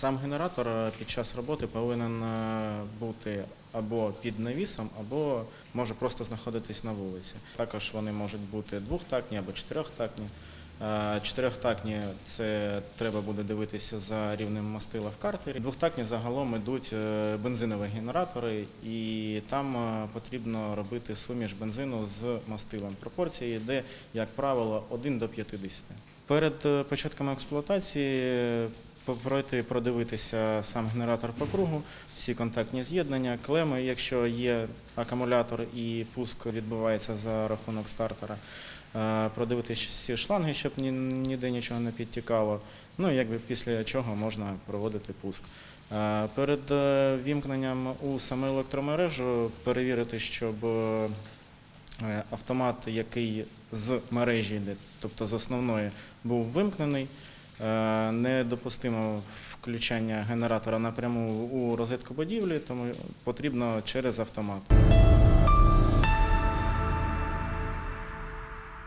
Сам генератор е, під час роботи повинен е, бути або під навісом, або може просто знаходитись на вулиці. Також вони можуть бути двохтактні або чотирьохтактні. Е, Чотирьохтактні це треба буде дивитися за рівнем мастила в картері. Двохтактні загалом йдуть бензинові генератори, і там потрібно робити суміш бензину з мастилом. Пропорції йде, як правило, 1 до 50. Перед початком експлуатації пройти продивитися сам генератор по кругу, всі контактні з'єднання, клеми, якщо є акумулятор і пуск відбувається за рахунок стартера. Е, Продивитися всі шланги, щоб ні- ніде нічого не підтікало. Ну якби після чого можна проводити пуск. Е, Перед е, вімкненням у саму електромережу перевірити, щоб автомат, який з мережі йде, тобто з основної, був вимкнений. Е, Недопустимо включення генератора напряму у розетку будівлі, тому потрібно через автомат.